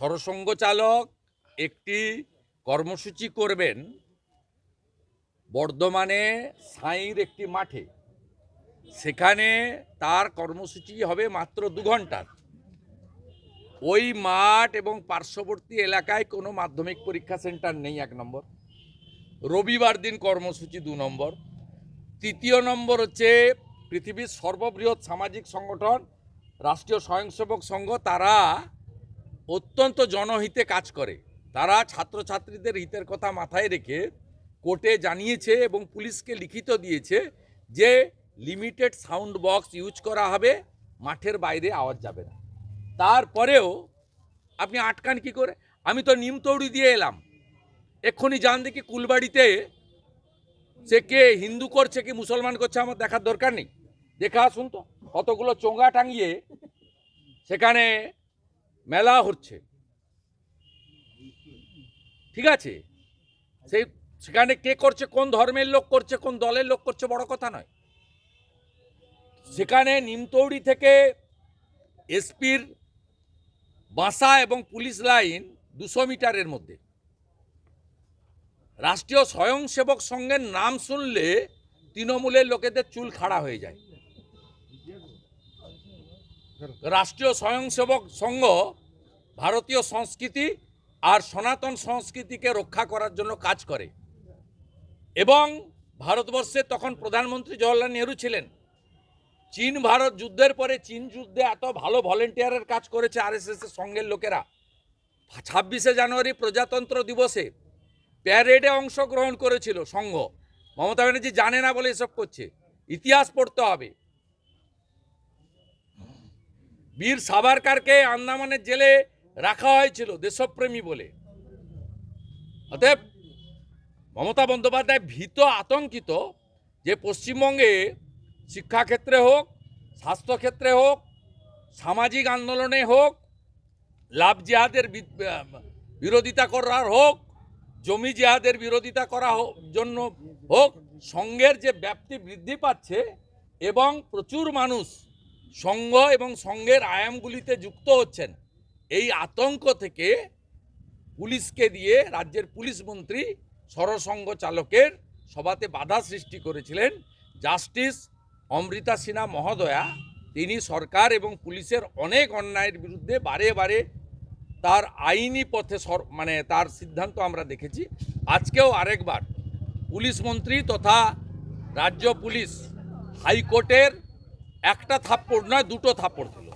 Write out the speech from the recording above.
সরসঙ্গ চালক একটি কর্মসূচি করবেন বর্ধমানে সাঁইর একটি মাঠে। সেখানে তার কর্মসূচি হবে মাত্র দু ঘণ্টার ওই মাঠ এবং পার্শ্ববর্তী এলাকায় কোনো মাধ্যমিক পরীক্ষা সেন্টার নেই এক নম্বর। রবিবার দিন কর্মসূচি দু নম্বর। তৃতীয় নম্বর হচ্ছে পৃথিবীর সর্ববৃহৎ সামাজিক সংগঠন, রাষ্ট্রীয় স্বয়ংসেবক সংঘ। তারা অত্যন্ত জনহিতে কাজ করে। তারা ছাত্রছাত্রীদের হিতের কথা মাথায় রেখে কোর্টে জানিয়েছে এবং পুলিশকে লিখিত দিয়েছে যে লিমিটেড সাউন্ড বক্স ইউজ করা হবে, মাঠের বাইরে আওয়াজ যাবে না। তারপরেও আপনি আটকান কি করে? আমি তো নিমতৌড়ি দিয়ে এলাম। এক্ষুনি যান দেখি কুলবাড়িতে সে কে হিন্দু করছে কি মুসলমান করছে আমার দেখার দরকার নেই। দেখা শুনতো কতগুলো চোঙা টাঙিয়ে সেখানে মেলা হচ্ছে। ঠিক আছে? সেই সেখানে কে করছে, কোন ধর্মের লোক করছে, কোন দলের লোক করছে, বড় কথা নয়। সেখানে নিমতৌড়ি থেকে এসপির বাসা এবং পুলিশ লাইন দুশো মিটারের মধ্যে। রাষ্ট্রীয় স্বয়ংসেবক সংঘের নাম শুনলে তৃণমূলের লোকেদের চুল খাড়া হয়ে যায়। রাষ্ট্রীয় স্বয়ংসেবক সংঘ, ভারতীয় সংস্কৃতি আর সনাতন সংস্কৃতিকে রক্ষা করার জন্য কাজ করে। এবং ভারতবর্ষে তখন প্রধানমন্ত্রী জওয়াহরলাল নেহরু ছিলেন। চীন ভারত যুদ্ধের পরে চীন যুদ্ধে এত ভালো ভলেন্টিয়ারের কাজ করেছে আরএসএস এর সঙ্গের লোকেরা। ছাব্বিশে জানুয়ারি প্রজাতন্ত্র দিবসে প্যারেডে অংশগ্রহণ করেছিল সংঘ। মমতা ব্যানার্জি জানে না বলে এসব করছে। ইতিহাস পড়তে হবে। বীর সাভারকারকে আন্দামানের জেলে রাখা হয়েছিল, দেশপ্রেমী বলে। অতএব মমতা বন্দ্যোপাধ্যায় ভীত, আতঙ্কিত যে পশ্চিমবঙ্গে শিক্ষাক্ষেত্রে হোক, স্বাস্থ্যক্ষেত্রে হোক, সামাজিক আন্দোলনে হোক, লাভ জিহাদের বিরোধিতা করার হোক, জমি জিহাদের বিরোধিতা করা জন্য হোক, সঙ্গের যে ব্যাপ্তি বৃদ্ধি পাচ্ছে এবং প্রচুর মানুষ সংঘ এবং সংঘের আয়ামগুলিতে যুক্ত হচ্ছেন। এই আতঙ্ক থেকে পুলিশকে দিয়ে রাজ্যের পুলিশ মন্ত্রী সরসংঘ চালকের সভাতে বাধা সৃষ্টি করেছিলেন জাস্টিস অমৃতা সিনহা মহোদয়া। তিনি সরকার এবং পুলিশের অনেক অন্যায়ের বিরুদ্ধে বারে বারে তার আইনি পথে মানে তার সিদ্ধান্ত আমরা দেখেছি। আজকেও আরেকবার পুলিশ মন্ত্রী তথা রাজ্য পুলিশ হাইকোর্টের একটা থাপ্পড় নয় দুটো থাপ্পড় দিল